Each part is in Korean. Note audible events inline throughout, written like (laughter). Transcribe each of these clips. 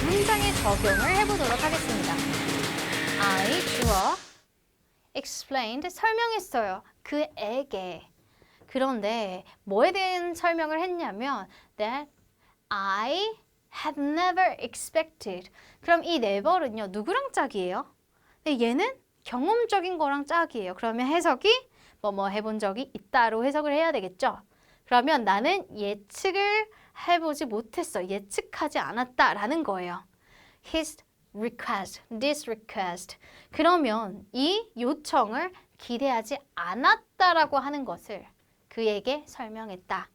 문장에 적용을 해보도록 하겠습니다. I 주어 explained 설명했어요. 그에게. 그런데 뭐에 대한 설명을 했냐면 that I had never expected. 그럼 이 never은요 누구랑 짝이에요? 근데 얘는 경험적인 거랑 짝이에요. 그러면 해석이 뭐뭐 해본 적이 있다로 해석을 해야 되겠죠. 그러면 나는 예측을 해보지 못했어. 예측하지 않았다라는 거예요. His request, this request. 그러면 이 요청을 기대하지 않았다라고 하는 것을 그에게 설명했다.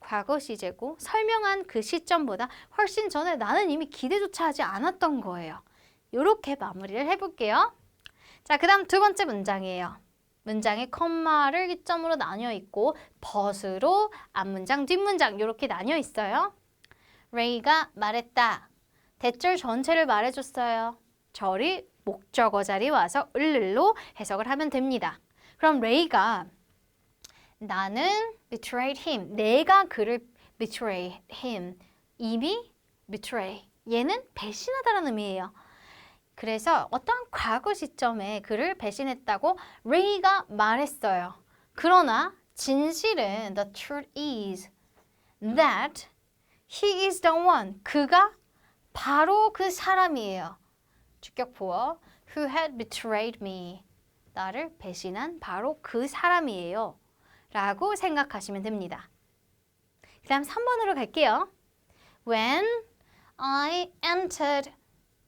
과거 시제고 설명한 그 시점보다 훨씬 전에 나는 이미 기대조차 하지 않았던 거예요. 이렇게 마무리를 해볼게요. 자, 그 다음 두 번째 문장이에요. 문장에 컴마를 기점으로 나뉘어 있고 벗으로 앞문장, 뒷문장 이렇게 나뉘어 있어요. 레이가 말했다. 대절 전체를 말해줬어요. 절이 목적어 자리 와서 을을로 해석을 하면 됩니다. 그럼 레이가 나는 betrayed him. 내가 그를 betray him. 이미 betray. 얘는 배신하다라는 의미예요. 그래서 어떤 과거 시점에 그를 배신했다고 레이가 말했어요. 그러나 진실은 the truth is that he is the one. 그가 바로 그 사람이에요. 주격 보어 who had betrayed me. 나를 배신한 바로 그 사람이에요. 라고 생각하시면 됩니다. 그 다음 3번으로 갈게요. When I entered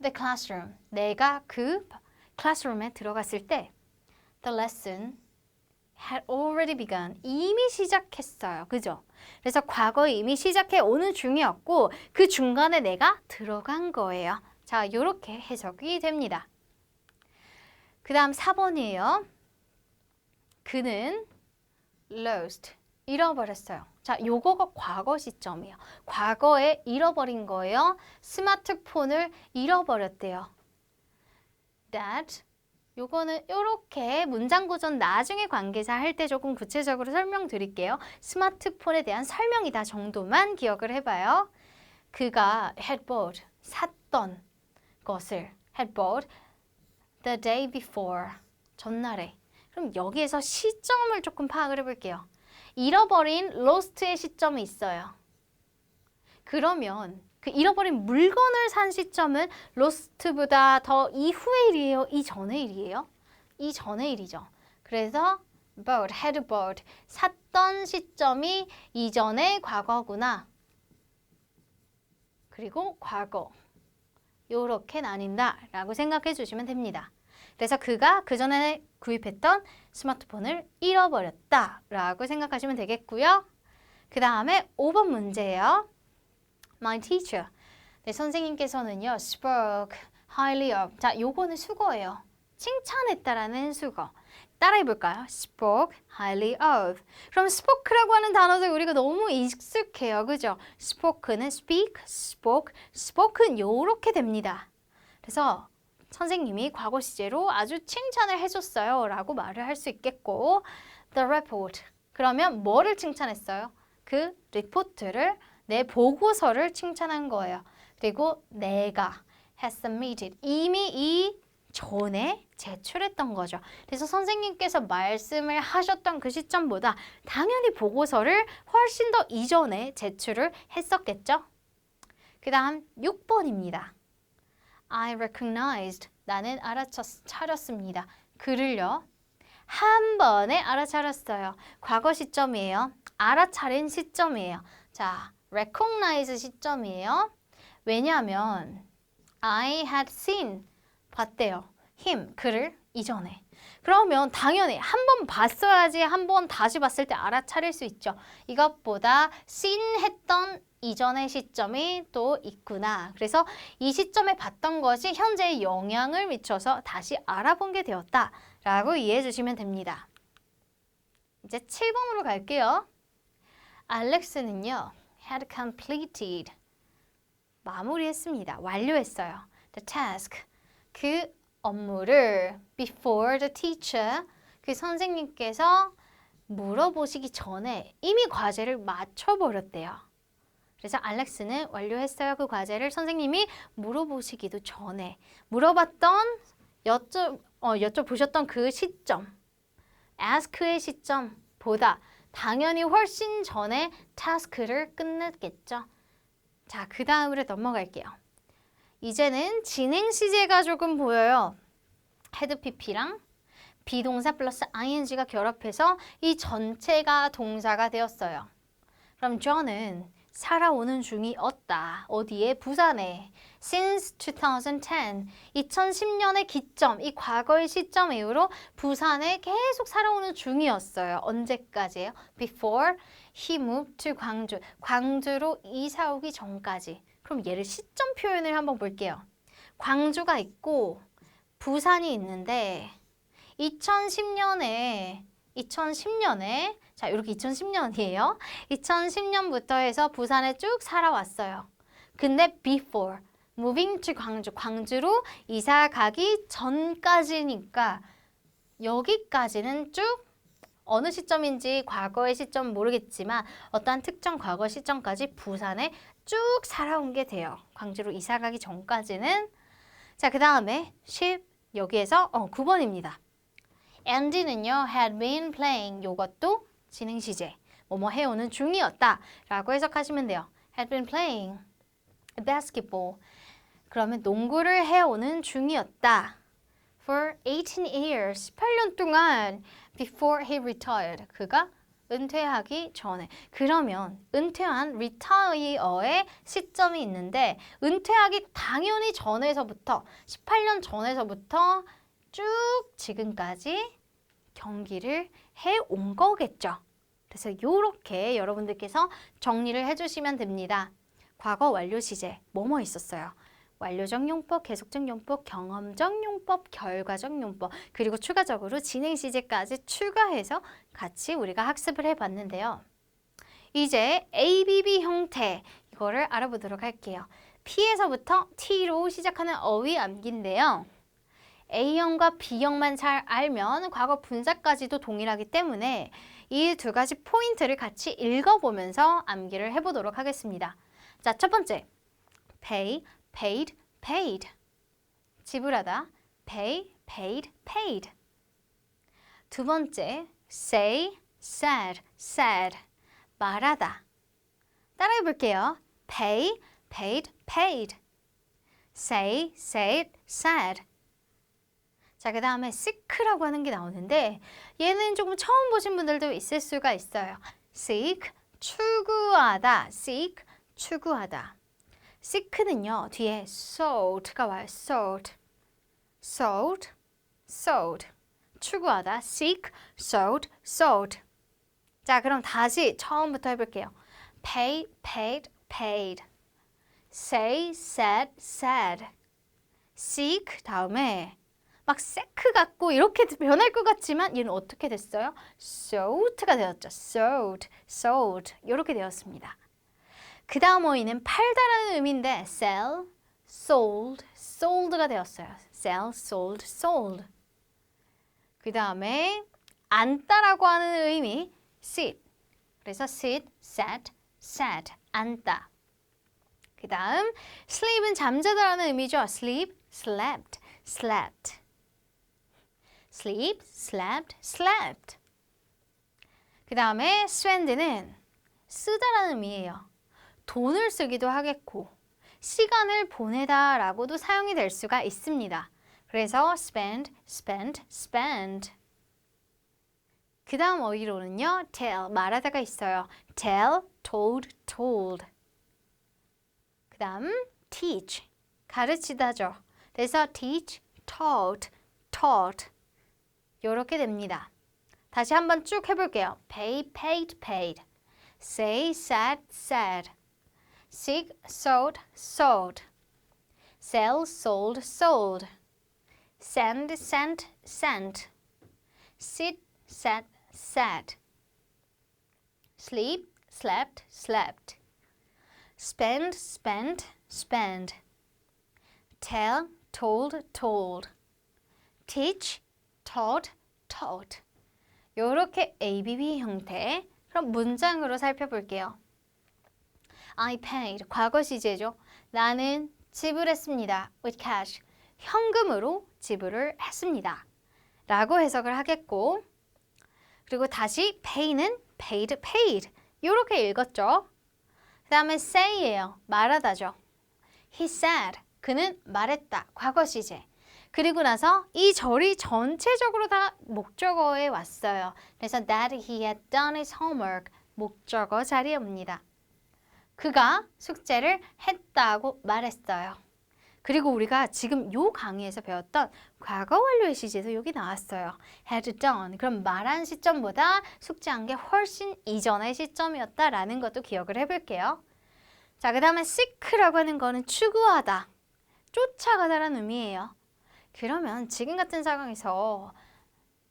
the classroom. 내가 그 클래스룸에 들어갔을 때 the lesson had already begun. 이미 시작했어요. 그죠? 그래서 과거에 이미 시작해 오는 중이었고 그 중간에 내가 들어간 거예요. 자, 이렇게 해석이 됩니다. 그 다음 4번이에요. 그는 lost, 잃어버렸어요. 자, 요거가 과거 시점이에요. 과거에 잃어버린 거예요. 스마트폰을 잃어버렸대요. That 요거는 요렇게 문장 구조는 나중에 관계사 할 때 조금 구체적으로 설명드릴게요. 스마트폰에 대한 설명이다 정도만 기억을 해봐요. 그가 had bought, 샀던 것을 had bought the day before, 전날에. 그럼 여기에서 시점을 조금 파악을 해볼게요. 잃어버린 lost의 시점이 있어요. 그러면 그 잃어버린 물건을 산 시점은 lost보다 더 이후의 일이에요? 이전의 일이에요? 이전의 일이죠. 그래서 bought, had bought, 샀던 시점이 이전의 과거구나. 그리고 과거. 요렇게 나뉜다 라고 생각해 주시면 됩니다. 그래서 그가 그 전에 구입했던 스마트폰을 잃어버렸다 라고 생각하시면 되겠고요. 그 다음에 5번 문제예요. My teacher. 네, 선생님께서는요, spoke highly of. 자, 요거는 수거예요. 칭찬했다라는 수거. 따라해 볼까요? spoke highly of. 그럼 spoke라고 하는 단어들 우리가 너무 익숙해요. 그죠? spoke는 speak, spoke, spoken 요렇게 됩니다. 그래서 선생님이 과거 시제로 아주 칭찬을 해줬어요 라고 말을 할 수 있겠고 the report 그러면 뭐를 칭찬했어요? 그 리포트를 내 보고서를 칭찬한 거예요. 그리고 내가 has submitted 이미 이 전에 제출했던 거죠. 그래서 선생님께서 말씀을 하셨던 그 시점보다 당연히 보고서를 훨씬 더 이전에 제출을 했었겠죠. 그 다음 6번입니다. I recognized. 나는 알아차렸습니다. 그를요. 한 번에 알아차렸어요. 과거 시점이에요. 알아차린 시점이에요. 자, recognize 시점이에요. 왜냐하면 I had seen 봤대요. him 그를 이전에. 그러면 당연히 한 번 봤어야지 한 번 다시 봤을 때 알아차릴 수 있죠. 이것보다 seen 했던 이전의 시점이 또 있구나. 그래서 이 시점에 봤던 것이 현재에 영향을 미쳐서 다시 알아본 게 되었다. 라고 이해해 주시면 됩니다. 이제 7번으로 갈게요. 알렉스는요, had completed. 마무리했습니다. 완료했어요. The task. 그 업무를 before the teacher. 그 선생님께서 물어보시기 전에 이미 과제를 맞춰버렸대요. 그래서 알렉스는 완료했어요. 그 과제를 선생님이 물어보시기도 전에 물어봤던 여쭤 어, 여쭤보셨던 그 시점, ask의 시점보다 당연히 훨씬 전에 task를 끝냈겠죠. 자, 그 다음으로 넘어갈게요. 이제는 진행 시제가 조금 보여요. 헤드 PP랑 비동사 플러스 ing가 결합해서 이 전체가 동사가 되었어요. 그럼 저는 살아오는 중이었다. 어디에? 부산에. Since 2010, 2010년의 기점, 이 과거의 시점 이후로 부산에 계속 살아오는 중이었어요. 언제까지예요? Before he moved to 광주. 광주로 이사 오기 전까지. 그럼 얘를 시점 표현을 한번 볼게요. 광주가 있고 부산이 있는데 2010년에 2010년에 자 이렇게 2010년이에요. 2010년부터 해서 부산에 쭉 살아왔어요. 근데 before moving to 광주 광주로 이사 가기 전까지니까 여기까지는 쭉 어느 시점인지 과거의 시점 모르겠지만 어떠한 특정 과거 시점까지 부산에 쭉 살아온 게 돼요. 광주로 이사 가기 전까지는 자, 그 다음에 10 여기에서 어, 9번입니다. Andy는요 had been playing 요것도 진행 시제 뭐뭐 해오는 중이었다 라고 해석하시면 돼요. had been playing basketball 그러면 농구를 해오는 중이었다. for 18 years 18년 동안 before he retired 그가 은퇴하기 전에 그러면 은퇴한 retire의 시점이 있는데 은퇴하기 당연히 전에서부터 18년 전에서부터 쭉 지금까지 경기를 해 온 거겠죠. 그래서 이렇게 여러분들께서 정리를 해주시면 됩니다. 과거 완료 시제 뭐뭐 있었어요? 완료적 용법, 계속적 용법, 경험적 용법, 결과적 용법 그리고 추가적으로 진행 시제까지 추가해서 같이 우리가 학습을 해봤는데요. 이제 ABB 형태 이거를 알아보도록 할게요. P에서부터 T로 시작하는 어휘 암기인데요. A형과 B형만 잘 알면 과거 분사까지도 동일하기 때문에 이 두 가지 포인트를 같이 읽어보면서 암기를 해보도록 하겠습니다. 자, 첫 번째. pay, paid, paid. 지불하다. pay, paid, paid. 두 번째. say, said, said. 말하다. 따라해 볼게요. pay, paid, paid. say, said, said. 자, 그 다음에 seek라고 하는 게 나오는데 얘는 조금 처음 보신 분들도 있을 수가 있어요. seek, 추구하다. seek, 추구하다. seek는요, 뒤에 sought가 와요. sought, sought, sought. 추구하다. seek, sought, sought. 자, 그럼 다시 처음부터 해볼게요. pay, paid, paid. say, said, said. seek 다음에 막 세크 같고 이렇게 (laughs) 변할 것 같지만 얘는 어떻게 됐어요? sought가 되었죠. soughed, sold 이렇게 되었습니다. 그 다음 어휘는 팔다라는 의미인데 sell, sold, sold가 되었어요. sell, sold, sold. 그 다음에 앉다라고 하는 의미 sit. 그래서 sit, sat, sat. 앉다. 그 다음 sleep은 잠자다라는 의미죠. sleep, slept, slept. Sleep, slept, slept. 그 다음에 spend는 쓰다라는 의미예요. 돈을 쓰기도 하겠고 시간을 보내다 라고도 사용이 될 수가 있습니다. 그래서 spend, spent, spend. 그 다음 어휘로는요. tell, 말하다가 있어요. tell, told, told. 그 다음 teach, 가르치다죠. 그래서 teach, taught, taught. 이렇게 됩니다. 다시 한번 쭉 해볼게요. pay, paid, paid. say, said, said. seek, sought, sought. sell, sold, sold. send, sent, sent. sit, sat, sat. sleep, slept, slept. spend, spent, spent. tell, told, told. teach, taught, taught. 요렇게 ABB 형태. 그럼 문장으로 살펴볼게요. I paid 과거 시제죠. 나는 지불했습니다. with cash 현금으로 지불을 했습니다. 라고 해석을 하겠고 그리고 다시 pay는 paid, paid 이렇게 읽었죠. 그 다음에 say예요. 말하다죠. He said 그는 말했다. 과거 시제. 그리고 나서 이 절이 전체적으로 다 목적어에 왔어요. 그래서 that he had done his homework 목적어 자리에 옵니다. 그가 숙제를 했다고 말했어요. 그리고 우리가 지금 요 강의에서 배웠던 과거 완료의 시제도 여기 나왔어요. had done. 그럼 말한 시점보다 숙제한 게 훨씬 이전의 시점이었다라는 것도 기억을 해볼게요. 자, 그 다음에 seek라고 하는 거는 추구하다, 쫓아가다라는 의미예요. 그러면 지금 같은 상황에서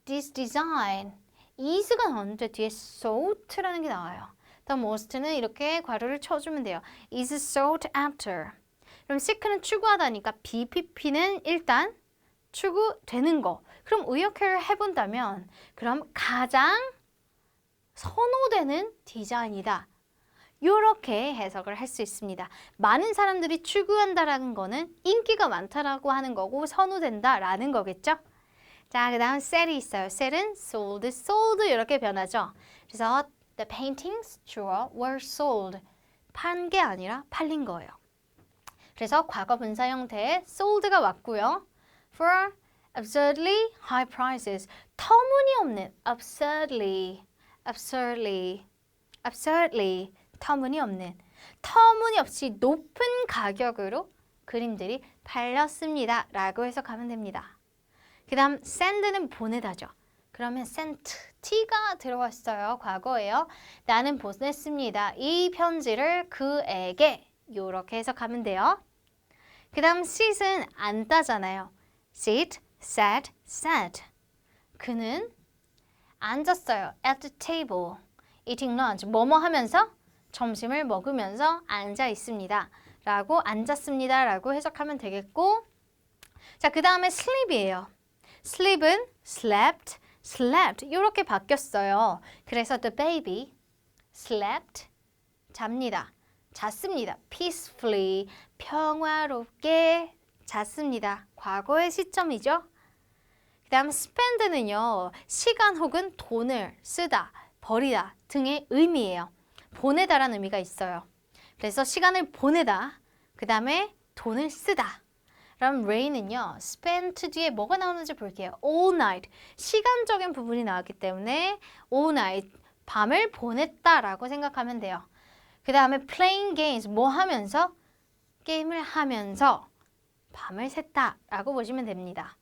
this design is가 나오는데 뒤에 sought라는 게 나와요. The most는 이렇게 괄호를 쳐주면 돼요. is sought after. 그럼 seek는 추구하다니까 BPP는 일단 추구되는 거. 그럼 의역해를 해본다면 그럼 가장 선호되는 디자인이다. 이렇게 해석을 할 수 있습니다. 많은 사람들이 추구한다라는 거는 인기가 많다라고 하는 거고 선호된다라는 거겠죠? 자, 그 다음 sell이 있어요. sell은 sold, sold 이렇게 변하죠. 그래서 the paintings 주어 were sold. 판 게 아니라 팔린 거예요. 그래서 과거 분사 형태의 sold가 왔고요. for absurdly high prices. 터무니없는 absurdly, absurdly, absurdly 터무니없는 터무니없이 높은 가격으로 그림들이 팔렸습니다. 라고 해석하면 됩니다. 그 다음 send는 보내다죠. 그러면 sent, t가 들어왔어요. 과거예요. 나는 보냈습니다. 이 편지를 그에게 이렇게 해석하면 돼요. 그 다음 sit은 앉다잖아요. sit, sat, sat. 그는 앉았어요. at the table, eating lunch. 뭐뭐 하면서 점심을 먹으면서 앉아 있습니다. 라고 앉았습니다. 라고 해석하면 되겠고 자, 그 다음에 sleep이에요. sleep은 slept, slept 이렇게 바뀌었어요. 그래서 the baby slept 잡니다. 잤습니다. peacefully 평화롭게 잤습니다. 과거의 시점이죠. 그 다음 spend는요. 시간 혹은 돈을 쓰다, 버리다 등의 의미예요. 보내다라는 의미가 있어요. 그래서 시간을 보내다, 그 다음에 돈을 쓰다. 그럼 rain은요, spent 뒤에 뭐가 나오는지 볼게요. all night. 시간적인 부분이 나왔기 때문에 all night. 밤을 보냈다라고 생각하면 돼요. 그 다음에 playing games. 뭐 하면서? 게임을 하면서 밤을 샜다라고 보시면 됩니다.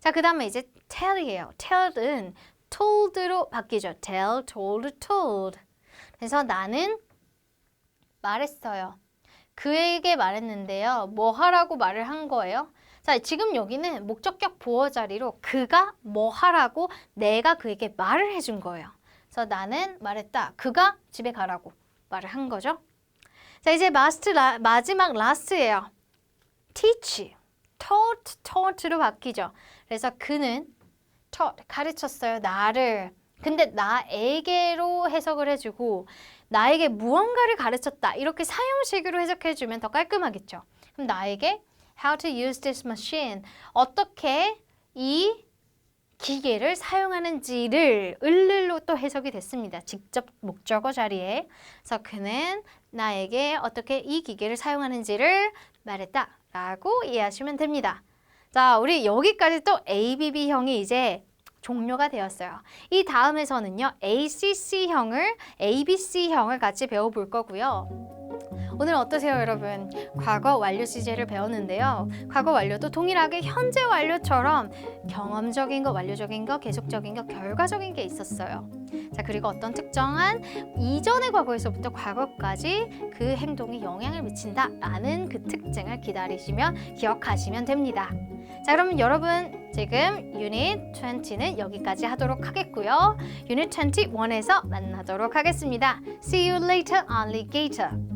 자, 그 다음에 이제 tell이에요. tell은 told로 바뀌죠. tell, told, told. 그래서 나는 말했어요. 그에게 말했는데요. 뭐 하라고 말을 한 거예요? 자, 지금 여기는 목적격 보어 자리로 그가 뭐 하라고 내가 그에게 말을 해준 거예요. 그래서 나는 말했다. 그가 집에 가라고 말을 한 거죠. 자, 이제 마스트 라, 마지막 라스트예요. teach, taught, taught로 바뀌죠. 그래서 그는 taught, 가르쳤어요. 나를. 근데 나에게로 해석을 해주고 나에게 무언가를 가르쳤다. 이렇게 사용식으로 해석해주면 더 깔끔하겠죠. 그럼 나에게 how to use this machine. 어떻게 이 기계를 사용하는지를 을를로 또 해석이 됐습니다. 직접 목적어 자리에. 그래서 그는 나에게 어떻게 이 기계를 사용하는지를 말했다. 라고 이해하시면 됩니다. 자, 우리 여기까지 또 ABB형이 이제 종료가 되었어요. 이 다음에서는요, ACC형을, ABC형을 같이 배워볼 거고요. 오늘 어떠세요, 여러분? 과거 완료 시제를 배웠는데요. 과거 완료도 동일하게 현재 완료처럼 경험적인 거, 완료적인 거, 계속적인 거, 결과적인 게 있었어요. 자, 그리고 어떤 특정한 이전의 과거에서부터 과거까지 그 행동이 영향을 미친다라는 그 특징을 기다리시며 기억하시면 됩니다. 자, 그럼 여러분 지금 유닛 20는 여기까지 하도록 하겠고요. 유닛 21에서 만나도록 하겠습니다. See you later, alligator.